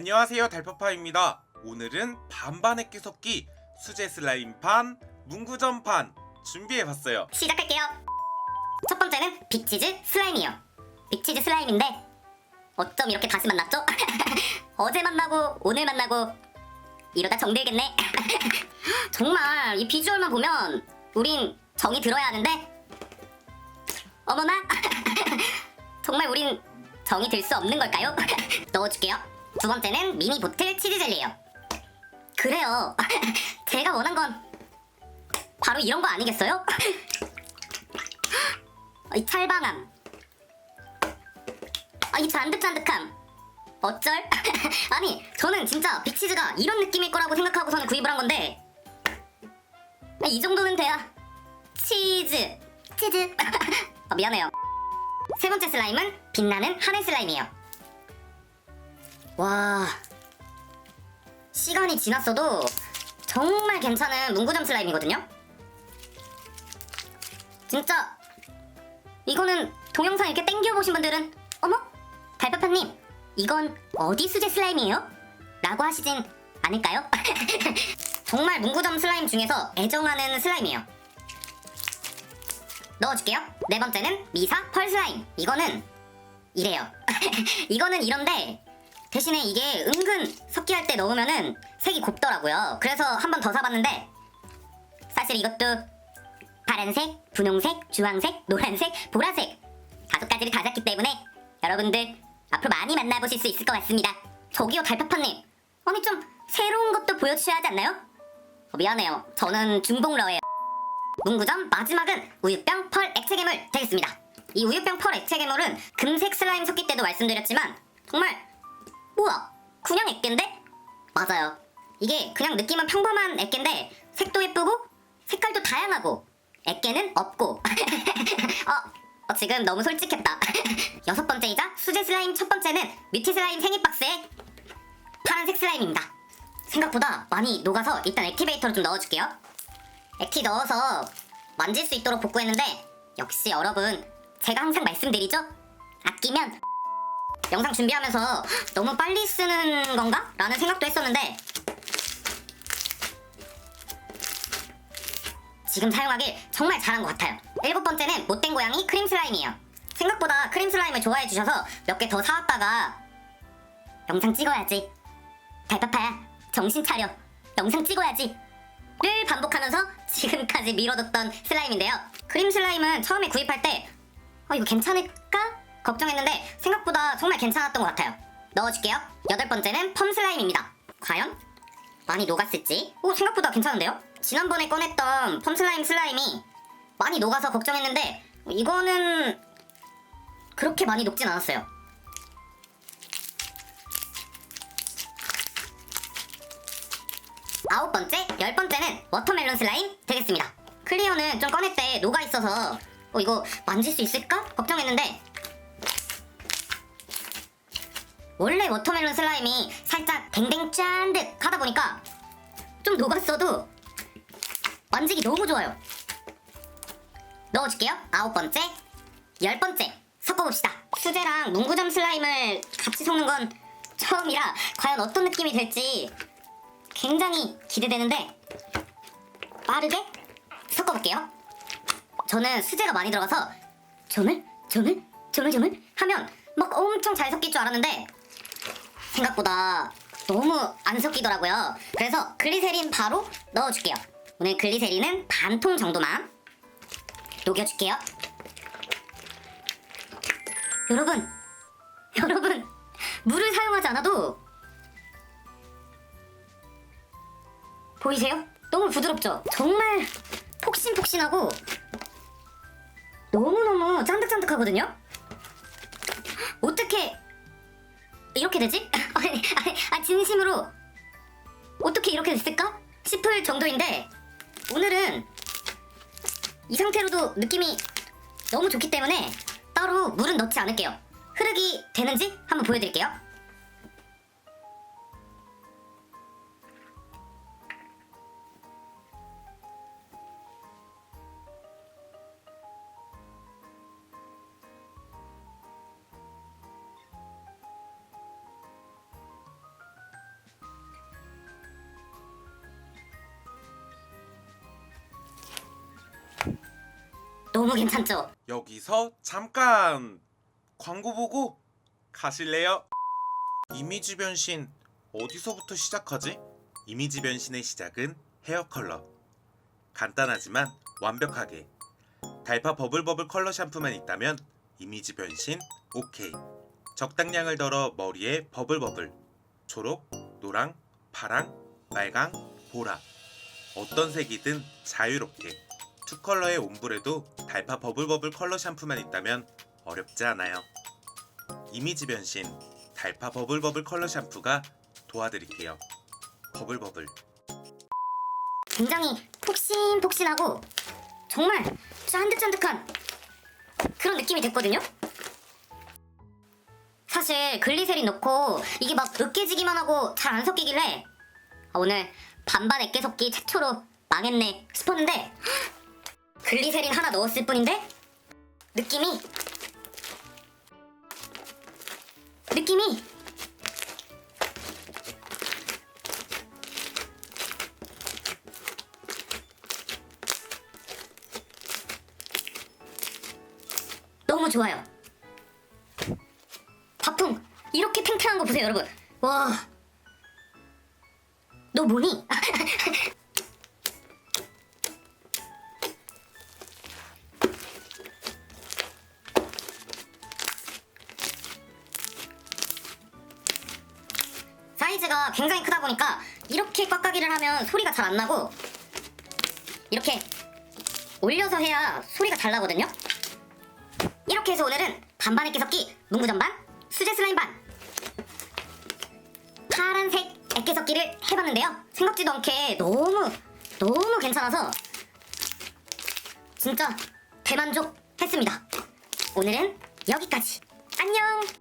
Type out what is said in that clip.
안녕하세요 달파파입니다. 오늘은 반반의 끼섞기 수제 슬라임판 문구점판 준비해봤어요. 시작할게요. 첫 번째는 빅치즈 슬라임이에요. 빅치즈 슬라임인데 어쩜 이렇게 다시 만났죠? 어제 만나고 오늘 만나고 이러다 정들겠네. 정말 이 비주얼만 보면 우린 정이 들어야 하는데 어머나 정말 우린 정이 들 수 없는 걸까요? 넣어줄게요. 두 번째는 미니 보틀 치즈 젤리예요. 그래요. 제가 원한 건 바로 이런 거 아니겠어요? 이 찰방함 아, 이 짠득짠득함 어쩔? 아니 저는 진짜 빅치즈가 이런 느낌일 거라고 생각하고서는 구입을 한 건데 아, 이 정도는 돼야 치즈 치즈 아, 미안해요 세 번째 슬라임은 빛나는 하늘 슬라임이에요 와. 시간이 지났어도 정말 괜찮은 문구점 슬라임이거든요? 진짜 이거는 동영상 이렇게 땡겨보신 분들은 어머? 달파파님 이건 어디 수제 슬라임이에요? 라고 하시진 않을까요? 정말 문구점 슬라임 중에서 애정하는 슬라임이에요. 넣어줄게요. 네 번째는 미사 펄 슬라임. 이거는 이래요. 이거는 이런데 대신에 이게 은근 섞기할 때 넣으면은 색이 곱더라고요 그래서 한 번 더 사봤는데 사실 이것도 파란색, 분홍색, 주황색, 노란색, 보라색 다섯 가지를 다 샀기 때문에 여러분들 앞으로 많이 만나보실 수 있을 것 같습니다. 저기요 달파파님 아니 좀 새로운 것도 보여주셔야 하지 않나요? 어, 미안해요 저는 중복러예요. 문구점 마지막은 우유병 펄 액체 괴물 되겠습니다. 이 우유병 펄 액체 괴물은 금색 슬라임 섞기 때도 말씀드렸지만 정말 우와 그냥 액계인데? 맞아요. 이게 그냥 느낌은 평범한 액계인데 색도 예쁘고 색깔도 다양하고 액계는 없고. 어, 어, 지금 너무 솔직했다. 여섯 번째이자 수제 슬라임 첫 번째는 뮤티 슬라임 생입 박스에 파란색 슬라임입니다. 생각보다 많이 녹아서 일단 액티베이터를 좀 넣어줄게요. 액티 넣어서 만질 수 있도록 복구했는데 역시 여러분 제가 항상 말씀드리죠? 아끼면 영상 준비하면서 너무 빨리 쓰는 건가? 라는 생각도 했었는데 지금 사용하길 정말 잘한 것 같아요. 일곱 번째는 못된 고양이 크림 슬라임이에요. 생각보다 크림 슬라임을 좋아해 주셔서 몇 개 더 사왔다가 영상 찍어야지. 달파파야 정신 차려. 영상 찍어야지. 를 반복하면서 지금까지 미뤄뒀던 슬라임인데요. 크림 슬라임은 처음에 구입할 때 어, 이거 괜찮을까? 걱정했는데 생각보다 정말 괜찮았던 것 같아요. 넣어줄게요. 여덟 번째는 펌 슬라임입니다. 과연 많이 녹았을지? 오 생각보다 괜찮은데요? 지난번에 꺼냈던 펌 슬라임 슬라임이 많이 녹아서 걱정했는데 이거는 그렇게 많이 녹진 않았어요. 아홉 번째, 열 번째는 워터멜론 슬라임 되겠습니다. 클리어는 좀 꺼낼 때 녹아 있어서 어, 이거 만질 수 있을까? 걱정했는데 원래 워터멜론 슬라임이 살짝 댕댕 짠득 하다 보니까 좀 녹았어도 만지기 너무 좋아요. 넣어줄게요. 아홉 번째, 열 번째 섞어봅시다. 수제랑 문구점 슬라임을 같이 섞는 건 처음이라 과연 어떤 느낌이 될지 굉장히 기대되는데 빠르게 섞어볼게요. 저는 수제가 많이 들어가서 조물, 조물, 조물 조물 하면 막 엄청 잘 섞일 줄 알았는데 생각보다 너무 안 섞이더라고요. 그래서 글리세린 바로 넣어줄게요. 오늘 글리세린은 반 통 정도만 녹여줄게요. 여러분, 여러분, 물을 사용하지 않아도 보이세요? 너무 부드럽죠? 정말 폭신폭신하고 너무너무 짠득짠득하거든요? 어떻게 이렇게 되지? 아니, 아, 진심으로 어떻게 이렇게 됐을까? 싶을 정도인데 오늘은 이 상태로도 느낌이 너무 좋기 때문에 따로 물은 넣지 않을게요. 흐르기 되는지 한번 보여드릴게요. 너무 괜찮죠? 여기서 잠깐 광고 보고 가실래요? 이미지 변신 어디서부터 시작하지? 이미지 변신의 시작은 헤어 컬러. 간단하지만 완벽하게. 달파 버블버블 컬러 샴푸만 있다면 이미지 변신 오케이. 적당량을 덜어 머리에 버블버블. 초록, 노랑, 파랑, 빨강, 보라. 어떤 색이든 자유롭게. 투 컬러의 옴브레도 달파 버블버블 컬러 샴푸만 있다면 어렵지 않아요. 이미지 변신 달파 버블버블 컬러 샴푸가 도와드릴게요. 버블버블. 굉장히 폭신폭신하고 정말 짠득짠득한 그런 느낌이 됐거든요? 사실 글리세린 넣고 이게 막 으깨지기만 하고 잘 안 섞이길래 아, 오늘 반반 액계 섞기 최초로 망했네 싶었는데 글리세린 하나 넣었을 뿐인데 느낌이 느낌이 너무 좋아요. 밥풍 이렇게 팽팽한 거 보세요, 여러분. 와, 너 뭐니? 사이즈가 굉장히 크다 보니까 이렇게 꽉까기를 하면 소리가 잘 안 나고 이렇게 올려서 해야 소리가 잘 나거든요. 이렇게 해서 오늘은 반반 액기 섞기 문구전 반 수제 슬라임 반 파란색 액기 섞기를 해봤는데요. 생각지도 않게 너무 너무 괜찮아서 진짜 대만족 했습니다. 오늘은 여기까지. 안녕